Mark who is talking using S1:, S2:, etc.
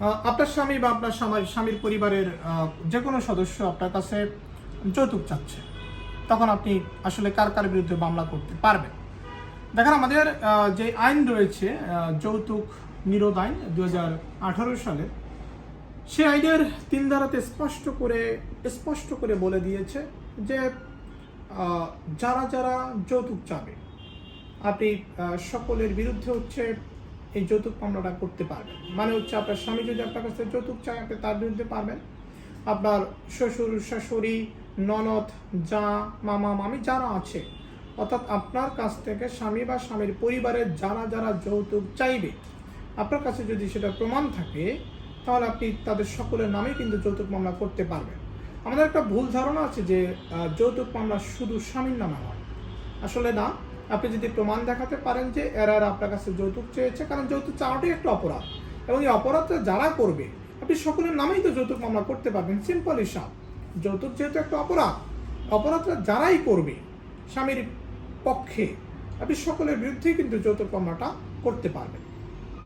S1: আপনার স্বামী বা আপনার স্বামী স্বামীর পরিবারের যে কোনো সদস্য আপনার কাছে যৌতুক চাচ্ছে, তখন আপনি আসলে কার কার বিরুদ্ধে মামলা করতে পারবেন? দেখেন, আমাদের যে আইন রয়েছে যৌতুক নিরোধ আইন দু হাজার আঠারো সালে, সে আইনের তিন ধারাতে স্পষ্ট করে স্পষ্ট করে বলে দিয়েছে যে যারা যারা যৌতুক চাবে, আপনি সকলের বিরুদ্ধে হচ্ছে এই যৌতুক মামলাটা করতে পারবেন। মানে হচ্ছে আপনার স্বামী যদি আপনার কাছে যৌতুক চায়, আপনি তার বিরুদ্ধে পারবেন। আপনার শ্বশুর, শাশুড়ি, ননদ, যা, মামা, মামি যারা আছে, অর্থাৎ আপনার কাছ থেকে স্বামী বা স্বামীর পরিবারের যারা যারা যৌতুক চাইবে, আপনার কাছে যদি সেটা প্রমাণ থাকে, তাহলে আপনি তাদের সকলের নামে কিন্তু যৌতুক মামলা করতে পারবেন। আমাদের একটা ভুল ধারণা আছে যে যৌতুক মামলা শুধু স্বামীর নামে হয়। আসলে না আপনি যদি প্রমাণ দেখাতে পারেন যে এরার এরা আপনার কাছে যৌতুক চেয়েছে, কারণ যৌতুক চাওয়াটাই একটা অপরাধ। এবং এই অপরাধটা যারা করবে, আপনি সকলের নামেই তো যৌতুক মামলা করতে পারবেন। সিম্পল হিসাব। যৌতুক যেহেতু একটা অপরাধ, অপরাধটা যারাই করবে, স্বামীর পক্ষে, আপনি সকলের বিরুদ্ধেই কিন্তু যৌতুক মামলাটা করতে পারবেন।